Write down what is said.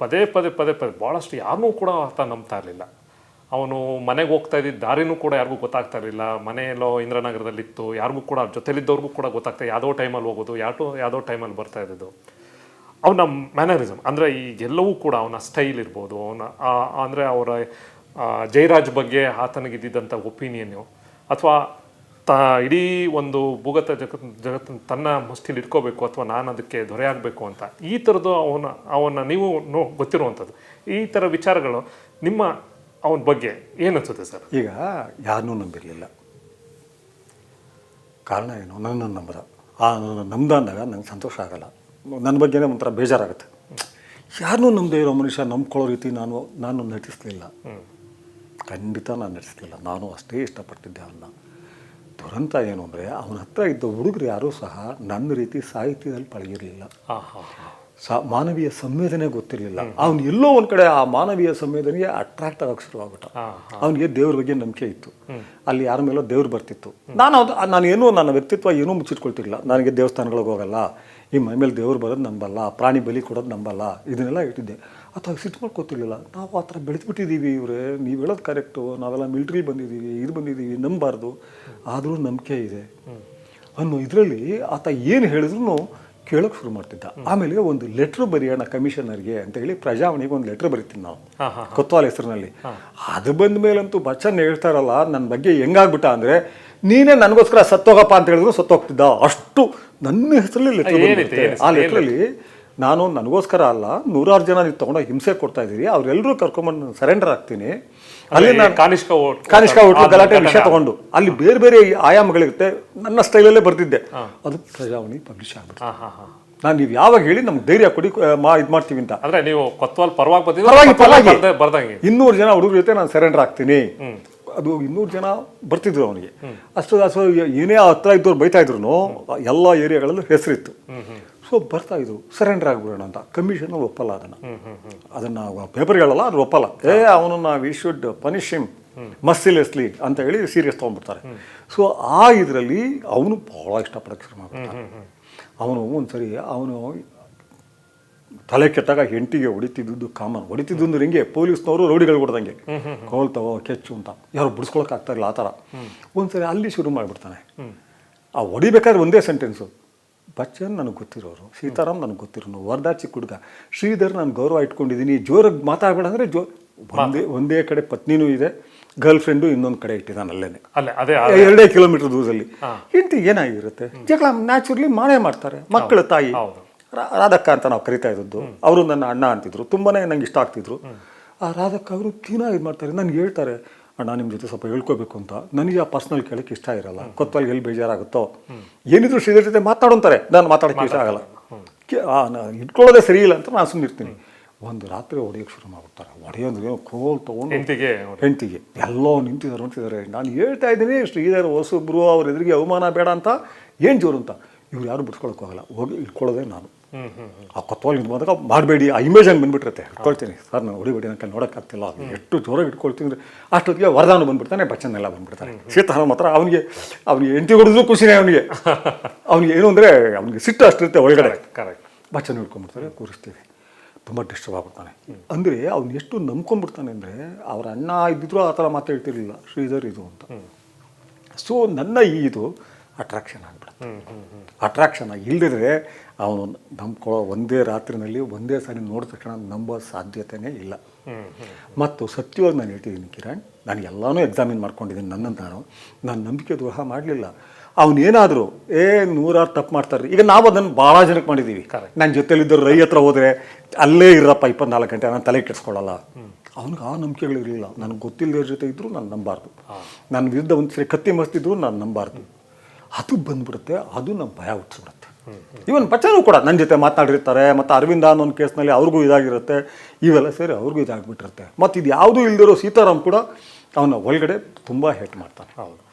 ಪದೇ ಪದೇ ಪದೇ ಪದೇ ಭಾಳಷ್ಟು ಯಾರನ್ನೂ ಕೂಡ ಆತ ನಂಬ್ತಾ ಇರಲಿಲ್ಲ. ಅವನು ಮನೆಗೆ ಹೋಗ್ತಾ ಇದ್ದಿದ್ದ ದಾರಿನೂ ಕೂಡ ಯಾರಿಗೂ ಗೊತ್ತಾಗ್ತಾ ಇರಲಿಲ್ಲ. ಮನೆಯಲ್ಲೋ ಇಂದ್ರನಗರದಲ್ಲಿತ್ತು, ಯಾರಿಗೂ ಕೂಡ ಜೊತೆಲಿದ್ದವ್ರಿಗೂ ಕೂಡ ಗೊತ್ತಾಗ್ತಾ ಯಾವುದೋ ಟೈಮಲ್ಲಿ ಹೋಗೋದು ಯಾಟೋ ಯಾವುದೋ ಟೈಮಲ್ಲಿ ಬರ್ತಾ ಇದ್ದಿದ್ದು. ಅವನ ಮ್ಯಾನರಿಸಮ್ ಅಂದರೆ ಈ ಎಲ್ಲವೂ ಕೂಡ ಅವನ ಸ್ಟೈಲ್ ಇರ್ಬೋದು. ಅವನ ಅಂದರೆ ಅವರ ಜೈರಾಜ್ ಬಗ್ಗೆ ಆತನಿಗಿದ್ದಂಥ ಒಪಿನಿಯನ್ನು ಅಥವಾ ತ ಇಡೀ ಒಂದು ಭೂಗತ ಜಗತ್ ಜಗತ್ತನ್ನು ತನ್ನ ಮುಷ್ಟಿಲಿ ಇಟ್ಕೋಬೇಕು ಅಥವಾ ನಾನು ಅದಕ್ಕೆ ದೊರೆಯಾಗಬೇಕು ಅಂತ. ಈ ಥರದ್ದು ಅವನ ಅವನ ನೀವು ನೋ ಗೊತ್ತಿರುವಂಥದ್ದು. ಈ ಥರ ವಿಚಾರಗಳು ನಿಮ್ಮ ಅವನ ಬಗ್ಗೆ ಏನು ಅನ್ಸುತ್ತೆ ಸರ್? ಈಗ ಯಾರನ್ನೂ ನಂಬಿರಲಿಲ್ಲ. ಕಾರಣ ಏನು? ನನ್ನನ್ನು ನಂಬದ. ಆ ನಂಬ್ದ ಅಂದಾಗ ನಂಗೆ ಸಂತೋಷ ಆಗಲ್ಲ. ನನ್ನ ಬಗ್ಗೆನೇ ಒಂಥರ ಬೇಜಾರಾಗುತ್ತೆ. ಯಾರನ್ನೂ ನಂಬದೇ ಇರೋ ಮನುಷ್ಯ ನಂಬ್ಕೊಳ್ಳೋ ರೀತಿ ನಾನು ನಾನು ನಟಿಸಲಿಲ್ಲ. ಖಂಡಿತ ನಾನು ನಡೆಸ್ತಿಲ್ಲ ನಾನು ಅಷ್ಟೇ ಇಷ್ಟಪಟ್ಟಿದ್ದೆ ಅವನ್ನ. ದುರಂತ ಏನು ಅಂದರೆ ಅವನ ಹತ್ರ ಇದ್ದ ಹುಡುಗರು ಯಾರೂ ಸಹ ನನ್ನ ರೀತಿ ಸಾಹಿತ್ಯದಲ್ಲಿ ಪಳಗಿರಲಿಲ್ಲ. ಸಾ ಮಾನವೀಯ ಸಂವೇದನೆ ಗೊತ್ತಿರಲಿಲ್ಲ. ಅವನು ಎಲ್ಲೋ ಒಂದು ಕಡೆ ಆ ಮಾನವೀಯ ಸಂವೇದನೆಗೆ ಅಟ್ರಾಕ್ಟ್ ಆಗಕ್ಕೆ ಶುರುವಾಗ್ಬಿಟ್ಟ. ಆಗ್ಬಿಟ್ಟ ಅವನಿಗೆ ದೇವ್ರ ಬಗ್ಗೆ ನಂಬಿಕೆ ಇತ್ತು. ಅಲ್ಲಿ ಯಾರ ಮೇಲೋ ದೇವ್ರು ಬರ್ತಿತ್ತು. ನಾನು ಅದು ನಾನು ಏನೂ ನನ್ನ ವ್ಯಕ್ತಿತ್ವ ಏನೂ ಮುಚ್ಚಿಟ್ಕೊಳ್ತಿಲ್ಲ ನನಗೆ ದೇವಸ್ಥಾನಗಳಿಗೆ ಹೋಗಲ್ಲ. ಈ ಮೈ ಮೇಲೆ ದೇವ್ರು ಬರೋದು ನಂಬಲ್ಲ ಪ್ರಾಣಿ ಬಲಿ ಕೊಡೋದು ನಂಬಲ್ಲ ಇದನ್ನೆಲ್ಲ ಇಟ್ಟಿದ್ದೆ ಅಥವಾ ಸಿಟ್ಟು ಮಾಡ್ಕೊತಿರ್ಲಿಲ್ಲ. ನಾವು ಆ ಥರ ಬೆಳೆದ್ಬಿಟ್ಟಿದ್ದೀವಿ ಇವರೇ. ನೀವು ಹೇಳೋದು ಕರೆಕ್ಟು ನಾವೆಲ್ಲ ಮಿಲ್ಟ್ರಿ ಬಂದಿದ್ದೀವಿ ಇದು ಬಂದಿದ್ದೀವಿ ನಂಬಾರ್ದು. ಆದರೂ ನಂಬಿಕೆ ಇದೆ. ಅನ್ನೋ ಇದರಲ್ಲಿ ಆತ ಏನು ಹೇಳಿದ್ರು ಕೇಳೋಕೆ ಶುರು ಮಾಡ್ತಿದ್ದ. ಆಮೇಲೆ ಒಂದು ಲೆಟ್ರ್ ಬರೆಯೋಣ ಕಮಿಷನರ್ಗೆ ಅಂತ ಹೇಳಿ ಪ್ರಜಾವಣಿಗೆ ಒಂದು ಲೆಟ್ರ್ ಬರಿತೀನಿ ನಾವು. ಕೊತ್ವಾಲ್ ಹೆಸರಿನಲ್ಲಿ. ಅದು ಬಂದ ಮೇಲಂತೂ ಬಚ್ಚನ್ ಹೇಳ್ತಾರಲ್ಲ ನನ್ನ ಬಗ್ಗೆ ಹೆಂಗಾಗ್ಬಿಟ್ಟ ಅಂದರೆ ನೀನೇ ನನಗೋಸ್ಕರ ಸತ್ತೋಗಪ್ಪ ಅಂತ ಹೇಳಿದ್ರು ಸತ್ತೋಗ್ತಿದ್ದ. ಅಷ್ಟು ನನ್ನ ಹೆಸರಲ್ಲಿ ಆ ಲೆಟ್ರಲ್ಲಿ ನಾನು ನನಗೋಸ್ಕರ ಅಲ್ಲ ನೂರಾರು ಜನ ನೀವು ತೊಗೊಂಡೋಗಿ ಹಿಂಸೆ ಕೊಡ್ತಾ ಇದ್ದೀರಿ ಅವರೆಲ್ಲರೂ ಕರ್ಕೊಂಬಂದು ಸರೆಂಡರ್ ಆಗ್ತೀನಿ. ಅಲ್ಲಿ ನಾನು ಕಾನಿಷ್ಕ ಕಾನಿಷ್ಕ ಹೋಟ್ಲು ಗಲಾಟೆ ವಿಷಯ ತಗೊಂಡು. ಅಲ್ಲಿ ಬೇರೆ ಬೇರೆ ಆಯಾಮಗಳಿರುತ್ತೆ ನನ್ನ ಸ್ಟೈಲಲ್ಲೇ ಬರ್ತಿದ್ದೆ. ಅದು ಪ್ರಜಾವಣಿ ಪಬ್ಲಿಷ್ ಆಗ್ಬಿಟ್ಟು ಹಾಂ ಹಾಂ ಹಾಂ. ನಾನು ನೀವು ಯಾವಾಗ ಹೇಳಿ ನಮ್ಗೆ ಧೈರ್ಯ ಕೊಡಿ ಮಾ ಇದು ಮಾಡ್ತೀವಿ ಅಂತ. ಅಂದರೆ ನೀವು ಕೊತ್ವಾಲ್ ಪರವಾಗಿ ಬರ್ದಂಗೆ? ಇನ್ನೂರು ಜನ ಹುಡುಗರ ಜೊತೆ ನಾನು ಸರೆಂಡರ್ ಆಗ್ತೀನಿ. ಅದು ಇನ್ನೂರು ಜನ ಬರ್ತಿದ್ರು ಅವನಿಗೆ. ಅಷ್ಟು ಅಷ್ಟು ಏನೇ ಹತ್ರ ಇದ್ದವ್ರು ಬೈತಾ ಇದ್ರು ಎಲ್ಲ ಏರಿಯಾಗಳಲ್ಲೂ ಹೆಸರಿತ್ತು. ಸೊ ಬರ್ತಾ ಇದ್ರು ಸರೆಂಡರ್ ಆಗ್ಬಿಡೋಣ ಅಂತ. ಕಮಿಷನ್ ಒಪ್ಪಲ್ಲ ಅದನ್ನ. ಅದನ್ನ ಪೇಪರ್ಗಳಲ್ಲ ಅದು ಒಪ್ಪಲ್ಲ. ಏ ಅವನನ್ನ we should punish him. Mercilessly ಅಂತ ಹೇಳಿ ಸೀರಿಯಸ್ ತೊಗೊಂಡ್ಬಿಡ್ತಾರೆ. ಸೊ ಆ ಇದರಲ್ಲಿ ಅವನು ಭಾಳ ಇಷ್ಟಪಡಕ್ಕೆ ಶುರು ಮಾಡ್ಬಿಡ್ತಾನೆ. ಅವನು ಒಂದ್ಸರಿ ಅವನು ತಲೆ ಕೆಟ್ಟಾಗ ಹೆಂಟಿಗೆ ಹೊಡಿತಿದ್ದು ಕಾಮನ್ ಹೊಡಿತಿದ್ದು ಅಂದ್ರೆ ಹಿಂಗೆ? ಪೊಲೀಸ್ನವರು ರೌಡಿಗಳು ಕೋಲ್ ತಗೋ ಕೆಚ್ಚು ಅಂತ. ಯಾರು ಬಿಡಿಸ್ಕೊಳಕ್ ಆಗ್ತಾ ಇಲ್ಲ ಆ ಥರ. ಒಂದ್ಸರಿ ಅಲ್ಲಿ ಶುರು ಮಾಡಿಬಿಡ್ತಾನೆ. ಆ ಹೊಡಿಬೇಕಾದ್ರೆ ಒಂದೇ ಸೆಂಟೆನ್ಸು ಬಚ್ಚನ್ ನನಗೆ ಗೊತ್ತಿರೋರು ಸೀತಾರಾಮ್ ನನಗೆ ಗೊತ್ತಿರೋನು ವರದಾ ಚಿಕ್ಕ ಹುಡುಗ ಶ್ರೀಧರ್ ನಾನು ಗೌರವ ಇಟ್ಕೊಂಡಿದ್ದೀನಿ ಜೋರಾಗಿ ಮಾತಾಡ್ಬೇಡ ಅಂದರೆ ಜೋ ಒಂದೇ ಒಂದೇ ಕಡೆ ಪತ್ನಿನೂ ಇದೆ ಗರ್ಲ್ ಫ್ರೆಂಡು ಇನ್ನೊಂದು ಕಡೆ ಇಟ್ಟಿದ್ದಾನೆ ಅಲ್ಲೇನೆ. ಅದೇ ಎರಡೇ ಕಿಲೋಮೀಟರ್ ದೂರದಲ್ಲಿ. ಹೆಂಡತಿ ಏನಾಗಿರುತ್ತೆ? ಜಗಳ ನ್ಯಾಚುರಲಿ ಮಾಡೇ ಮಾಡ್ತಾರೆ. ಮಕ್ಕಳ ತಾಯಿ. ರಾಧಕ್ಕ ಅಂತ ನಾವು ಕರಿತಾ ಇದ್ದದ್ದು. ಅವರು ನನ್ನ ಅಣ್ಣ ಅಂತಿದ್ರು. ತುಂಬಾ ನಂಗೆ ಇಷ್ಟ ಆಗ್ತಿದ್ರು. ಆ ರಾಧಕ್ಕ ಅವರು ತೀನಾ ಇದು ಮಾಡ್ತಾರೆ. ನನಗೆ ಹೇಳ್ತಾರೆ ಅಣ್ಣ ನಿಮ್ಮ ಜೊತೆ ಸ್ವಲ್ಪ ಹೇಳ್ಕೋಬೇಕು ಅಂತ. ನನಗೆ ಆ ಪರ್ಸ್ನಲ್ ಕೇಳಕ್ಕೆ ಇಷ್ಟ ಇರಲ್ಲ. ಕೊತ್ತಲ್ಲಿ ಎಲ್ಲಿ ಬೇಜಾರಾಗುತ್ತೋ? ಏನಿದ್ರು ಶ್ರೀಧರ್ ಜೊತೆ ಮಾತಾಡೋಂತಾರೆ ನಾನು ಮಾತಾಡೋಕ್ಕೆ ಇಷ್ಟ ಆಗಲ್ಲ. ಕೆ- ಆ, ನಾ- ಇಟ್ಕೊಳ್ಳೋದೇ ಸರಿ ಇಲ್ಲ ಅಂತ ನಾನು ಸುಮ್ಮನಿರ್ತೀನಿ ಒಂದು ರಾತ್ರಿ ಹೊಡೆಯೋಕ್ಕೆ ಶುರು ಮಾಡ್ಬಿಡ್ತಾರೆ. ಹೊಡೆಯೋದ್ರೆ ಕೋಲ್ ತೊಗೊಂಡು ಹೆಂಡತಿಗೆ ಹೆಂಡತಿಗೆ. ಎಲ್ಲೋ ನಿಂತಿದ್ದಾರೆ ಅಂತಿದ್ದಾರೆ ನಾನು ಹೇಳ್ತಾ ಇದ್ದೀನಿ ಶ್ರೀಧರ್ ಹೊಸಬ್ರು ಅವ್ರ ಎದುರಿಗೆ ಅವಮಾನ ಬೇಡ ಅಂತ. ಏನು ಜೋರು ಅಂತ. ಇವ್ರು ಯಾರು ಬಿಡ್ಸ್ಕೊಳಕ್ಕೆ ಹೋಗಲ್ಲ ಹೋಗಿ ಇಟ್ಕೊಳ್ಳೋದೇ ನಾನು. ಆ ಕೊತ್ವಾಲ್ ಬಂದಾಗ ಮಾಡಬೇಡಿ ಆ ಇಮೇಜ್ ಹಂಗೆ ಬಂದ್ಬಿಟ್ಟಿರುತ್ತೆ. ಇಟ್ಕೊಳ್ತೀನಿ ಸರ್ ನಾನು ಹೊಡಿಬೇಡಿ ನನಗೆ ನೋಡೋಕ್ಕಾಗ್ತಿಲ್ಲ ಎಷ್ಟು ಜೋರಾಗಿ ಇಟ್ಕೊಳ್ತೀನಿ ಅಂದರೆ ಅಷ್ಟೊತ್ತಿಗೆ ವರದಾನು ಬಂದ್ಬಿಡ್ತಾನೆ ಬಚ್ಚನ್ ಎಲ್ಲ ಬಂದ್ಬಿಡ್ತಾನೆ ಸೀತಾರಾಮ್ ಮಾತ್ರ ಅವನಿಗೆ ಅವನಿಗೆ ಎಂಟಿ ಹೊಡೆದ್ರು ಖುಷಿನೇ ಅವನಿಗೆ. ಅವನಿಗೆ ಏನು ಅಂದರೆ ಅವನಿಗೆ ಸಿಟ್ಟು ಅಷ್ಟಿರುತ್ತೆ ಒಳಗಡೆ. ಕರೆಕ್ಟ್ ಬಚ್ಚನ್ ಹಿಡ್ಕೊಂಡ್ಬಿಡ್ತಾರೆ ಕೂರಿಸ್ತೀವಿ. ತುಂಬ ಡಿಸ್ಟರ್ಬ್ ಆಗ್ಬಿಡ್ತಾನೆ. ಅಂದರೆ ಅವ್ನು ಎಷ್ಟು ನಂಬ್ಕೊಂಡ್ಬಿಡ್ತಾನೆ ಅಂದರೆ ಅವರ ಅಣ್ಣ ಇದ್ದಿದ್ರು ಆ ಥರ ಮಾತಾಡ್ತಿರ್ಲಿಲ್ಲ ಶ್ರೀಧರ್ ಇದು ಅಂತ. ಸೊ ನನ್ನ ಈ ಇದು ಅಟ್ರಾಕ್ಷನ್ ಆಗ್ಬಿಡುತ್ತೆ. ಅಟ್ರಾಕ್ಷನ್ ಇಲ್ಲದಿದ್ರೆ ಅವನು ನಂಬ್ಕೊಳ್ಳೋ ಒಂದೇ ರಾತ್ರಿನಲ್ಲಿ ಒಂದೇ ಸಾರಿ ನೋಡಿದ ತಕ್ಷಣ ನಂಬೋ ಸಾಧ್ಯತೆಯೇ ಇಲ್ಲ. ಮತ್ತು ಸತ್ಯವಾಗಿ ನಾನು ಹೇಳ್ತಿದ್ದೀನಿ ಕಿರಣ್ ನಾನು ಎಲ್ಲನೂ ಎಕ್ಸಾಮಿನ್ ಮಾಡ್ಕೊಂಡಿದ್ದೀನಿ ನನ್ನನ್ನು ನಾನು. ನಾನು ನಂಬಿಕೆ ದ್ರೋಹ ಮಾಡಲಿಲ್ಲ. ಅವನೇನಾದರೂ ಏ ನೂರಾರು ತಪ್ಪು ಮಾಡ್ತಾರೆ ಈಗ ನಾವು ಅದನ್ನು ಭಾಳ ಜನಕ್ಕೆ ಮಾಡಿದ್ದೀವಿ. ನನ್ನ ಜೊತೆಲಿದ್ದರು ರೈ ಹತ್ರ ಹೋದರೆ ಅಲ್ಲೇ ಇರಪ್ಪ ಇಪ್ಪತ್ನಾಲ್ಕು ಗಂಟೆ ನಾನು ತಲೆ ಕೆಡಿಸ್ಕೊಳ್ಳಲ್ಲ. ಅವ್ನಿಗೆ ಆ ನಂಬಿಕೆಗಳು ಇರಲಿಲ್ಲ ನನಗೆ ಗೊತ್ತಿಲ್ಲದ್ರ ಜೊತೆ ಇದ್ದರೂ ನಾನು ನಂಬಾರ್ದು. ನನ್ನ ವಿರುದ್ಧ ಒಂದು ಸರಿ ಕತ್ತಿ ಮಸ್ತಿದ್ರು ನಾನು ನಂಬಾರ್ದು. ಅದು ಬಂದ್ಬಿಡುತ್ತೆ, ಅದು ನಮ್ಮ ಭಯ ಹುಟ್ಟಿಸ್ಬಿಡುತ್ತೆ. ಇವನ್ ಬಚ್ಚನೂ ಕೂಡ ನನ್ನ ಜೊತೆ ಮಾತನಾಡಿರ್ತಾರೆ ಮತ್ತು ಅರವಿಂದ ಅನ್ನೋ ಒಂದು ಕೇಸ್ನಲ್ಲಿ ಅವ್ರಿಗೂ ಇದಾಗಿರುತ್ತೆ, ಇವೆಲ್ಲ ಸೇರಿ ಅವ್ರಿಗೂ ಇದಾಗ್ಬಿಟ್ಟಿರುತ್ತೆ. ಮತ್ತು ಇದು ಯಾವುದೂ ಇಲ್ದಿರೋ ಸೀತಾರಾಮ್ ಕೂಡ ಅವನ ಒಳಗಡೆ ತುಂಬ ಹೇಟ್ ಮಾಡ್ತಾನೆ. ಹೌದು.